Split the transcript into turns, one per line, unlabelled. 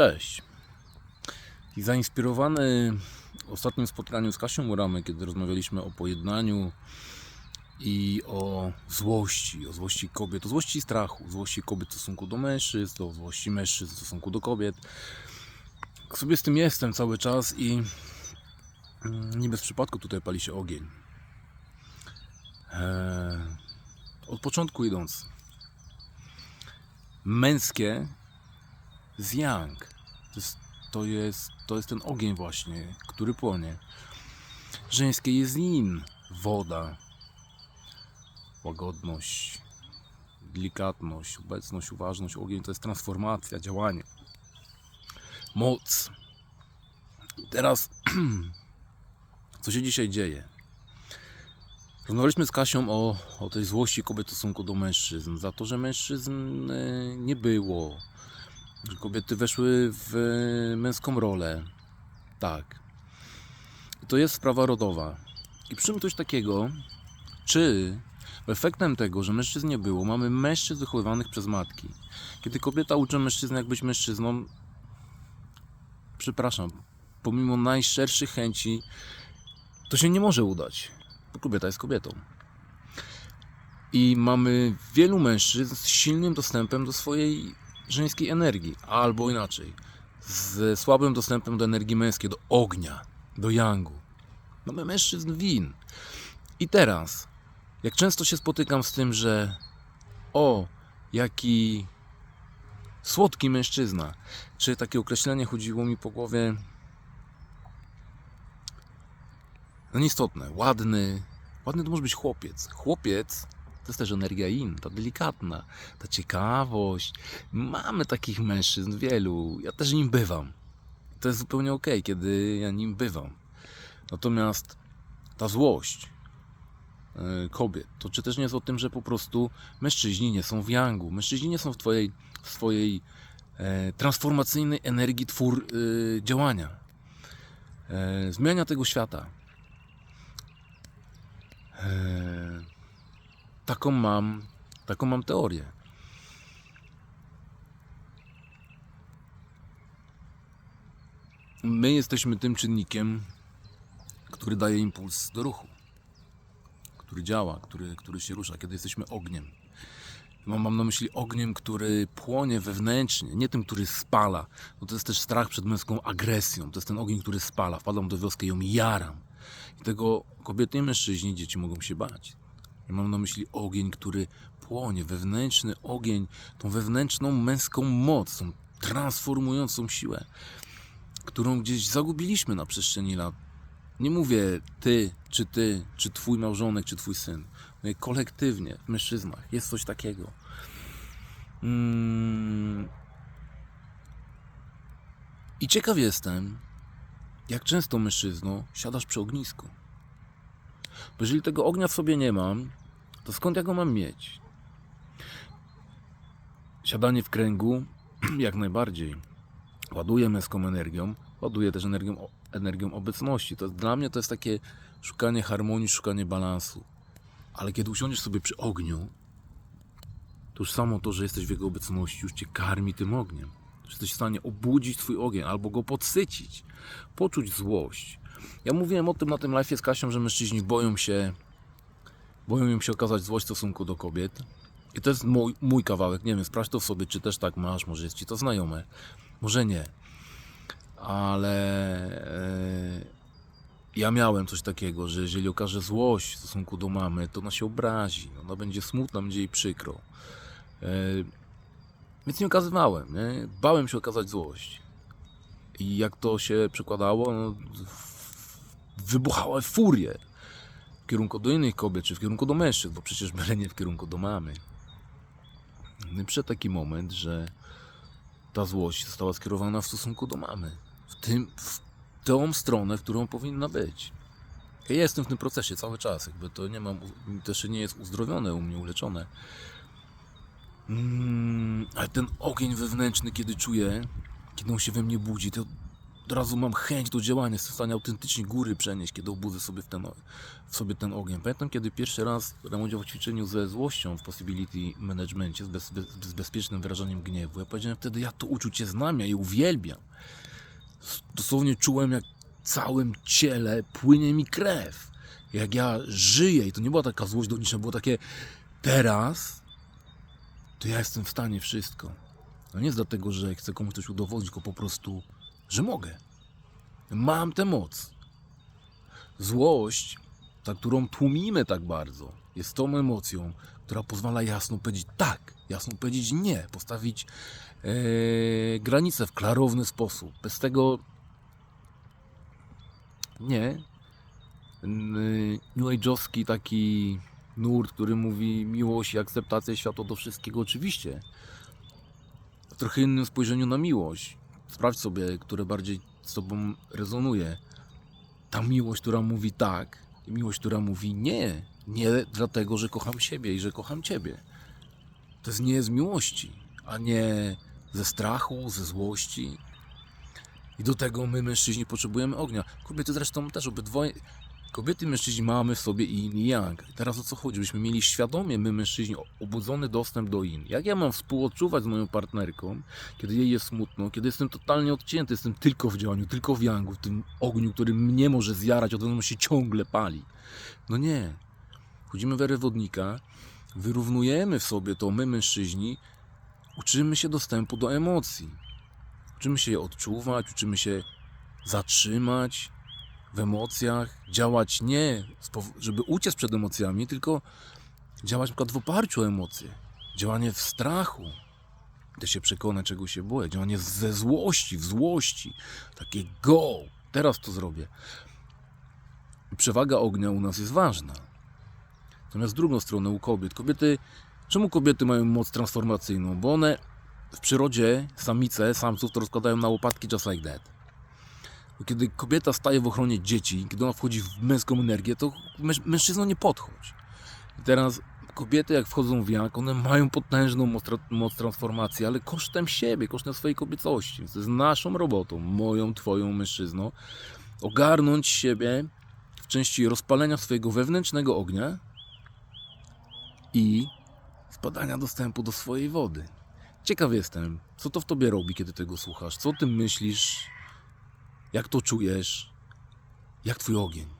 Cześć. I zainspirowany ostatnim spotkaniu z Kasią Muramy, kiedy rozmawialiśmy o pojednaniu i o złości, o złości kobiet, o złości strachu, złości kobiet w stosunku do mężczyzn, o złości mężczyzn w stosunku do kobiet. Sobie z tym jestem cały czas i mm, nie bez przypadku tutaj pali się ogień. Eee, od początku idąc. Męskie z yang. To jest, to jest, to jest ten ogień właśnie, który płonie. Żeńskie jest yin, woda, łagodność, delikatność, obecność, uważność. Ogień to jest transformacja, działanie, moc. Teraz, co się dzisiaj dzieje? Rozmawialiśmy z Kasią o, o tej złości kobiet w stosunku do mężczyzn, za to, że mężczyzn e, nie było, że kobiety weszły w męską rolę. Tak. To jest sprawa rodowa. I przy czym coś takiego, czy efektem tego, że mężczyzn nie było, mamy mężczyzn wychowywanych przez matki. Kiedy kobieta uczy mężczyznę, jak być mężczyzną, przepraszam, pomimo najszerszych chęci, to się nie może udać, bo kobieta jest kobietą. I mamy wielu mężczyzn z silnym dostępem do swojej żeńskiej energii, albo inaczej, z słabym dostępem do energii męskiej, do ognia, do yangu. Mamy mężczyzn win. I teraz, jak często się spotykam z tym, że o, jaki słodki mężczyzna, czy takie określenie chodziło mi po głowie, no nieistotne, ładny, ładny to może być chłopiec. Chłopiec to jest też energia in, ta delikatna, ta ciekawość. Mamy takich mężczyzn wielu. Ja też nim bywam. To jest zupełnie ok, kiedy ja nim bywam. Natomiast ta złość e, kobiet, to czy też nie jest o tym, że po prostu mężczyźni nie są w yangu, mężczyźni nie są w twojej, w swojej e, transformacyjnej energii twór e, działania, e, zmiania tego świata. E, taką mam, taką mam teorię. My jesteśmy tym czynnikiem, który daje impuls do ruchu, który działa, który, który się rusza, kiedy jesteśmy ogniem. Mam, na myśli ogniem, który płonie wewnętrznie, nie tym, który spala. No to jest też strach przed męską agresją. To jest ten ogień, który spala. Wpadam do wioski i ją jaram. I tego kobiety i mężczyźni, dzieci mogą się bać. Ja mam na myśli ogień, który płonie, wewnętrzny ogień, tą wewnętrzną męską moc, tą transformującą siłę, którą gdzieś zagubiliśmy na przestrzeni lat. Nie mówię ty, czy ty, czy twój małżonek, czy twój syn. Mówię kolektywnie, w mężczyznach. Jest coś takiego. Mm. I ciekaw jestem, jak często mężczyzno siadasz przy ognisku. Bo jeżeli tego ognia w sobie nie mam, to skąd ja go mam mieć? Siadanie w kręgu jak najbardziej ładuje męską energią, ładuje też energią, energią obecności. To dla mnie to jest takie szukanie harmonii, szukanie balansu. Ale kiedy usiądziesz sobie przy ogniu, to już samo to, że jesteś w jego obecności, już cię karmi tym ogniem. Że jesteś w stanie obudzić twój ogień albo go podsycić, poczuć złość. Ja mówiłem o tym na tym live z Kasią, że mężczyźni boją się, boją im się okazać złość w stosunku do kobiet. I to jest mój, mój kawałek. Nie wiem, sprawdź to w sobie, czy też tak masz, może jest ci to znajome, może nie. Ale e, ja miałem coś takiego, że jeżeli okaże złość w stosunku do mamy, to ona się obrazi, ona będzie smutna, będzie jej przykro. E, więc nie okazywałem, nie? bałem się okazać złość. I jak to się przekładało, no, wybuchała furię kierunku do innych kobiet, czy w kierunku do mężczyzn, bo przecież byle nie w kierunku do mamy. No i przyszedł taki moment, że ta złość została skierowana w stosunku do mamy. W, tym, w tą stronę, w którą powinna być. Ja jestem w tym procesie cały czas, jakby to nie mam, też nie jest uzdrowione u mnie, uleczone. Mm, ale ten ogień wewnętrzny, kiedy czuję, kiedy on się we mnie budzi, to od razu mam chęć do działania, jestem w stanie autentycznie góry przenieść, kiedy obudzę sobie w, ten, w sobie ten ogień. Pamiętam, kiedy pierwszy raz brałem udział w ćwiczeniu ze złością w Possibility Managementie, z, bez, z bezpiecznym wyrażaniem gniewu. Ja powiedziałem wtedy, ja to uczucie znam, ja je uwielbiam. Dosłownie czułem, jak całym ciele płynie mi krew. Jak ja żyję i to nie była taka złość do niczego, było takie teraz to ja jestem w stanie wszystko. No nie jest dlatego, że chcę komuś coś udowodnić, tylko po prostu, że mogę. Mam tę moc. Złość, ta, którą tłumimy tak bardzo, jest tą emocją, która pozwala jasno powiedzieć tak, jasno powiedzieć nie, postawić e, granice w klarowny sposób. Bez tego nie. New Age'owski taki nurt, który mówi miłość i akceptacja światła do wszystkiego, oczywiście. W trochę innym spojrzeniu na miłość. Sprawdź sobie, które bardziej z tobą rezonuje. Ta miłość, która mówi tak, i miłość, która mówi nie. Nie dlatego, że kocham siebie i że kocham ciebie. To jest nie z miłości, a nie ze strachu, ze złości. I do tego my, mężczyźni, potrzebujemy ognia. Kobiety zresztą też obydwoje. Kobiety mężczyźni mamy w sobie yin i yang. Teraz o co chodzi? Byśmy mieli świadomie, my mężczyźni, obudzony dostęp do yin. Jak ja mam współodczuwać z moją partnerką, kiedy jej jest smutno, kiedy jestem totalnie odcięty, jestem tylko w działaniu, tylko w yangu, w tym ogniu, który mnie może zjarać, od razu się ciągle pali. No nie. Chodzimy w wodnika, wyrównujemy w sobie to my mężczyźni, uczymy się dostępu do emocji. Uczymy się je odczuwać, uczymy się zatrzymać, w emocjach, działać nie, żeby uciec przed emocjami, tylko działać przykład w oparciu o emocje. Działanie w strachu, gdy się przekonać, czego się boję. Działanie ze złości, w złości. Takie go, teraz to zrobię. Przewaga ognia u nas jest ważna. Natomiast z drugą stronę u kobiet. Kobiety, czemu kobiety mają moc transformacyjną? Bo one w przyrodzie, samice, samców to rozkładają na łopatki just like that. Bo kiedy kobieta staje w ochronie dzieci, kiedy ona wchodzi w męską energię, to męż, mężczyzną nie podchodź. I teraz kobiety, jak wchodzą w jak, one mają potężną moc, moc transformacji, ale kosztem siebie, kosztem swojej kobiecości. Więc to jest naszą robotą, moją, twoją, mężczyzną, ogarnąć siebie w części rozpalenia swojego wewnętrznego ognia i zbadania dostępu do swojej wody. Ciekaw jestem, co to w tobie robi, kiedy tego słuchasz, co o tym myślisz, jak to czujesz? Jak twój ogień?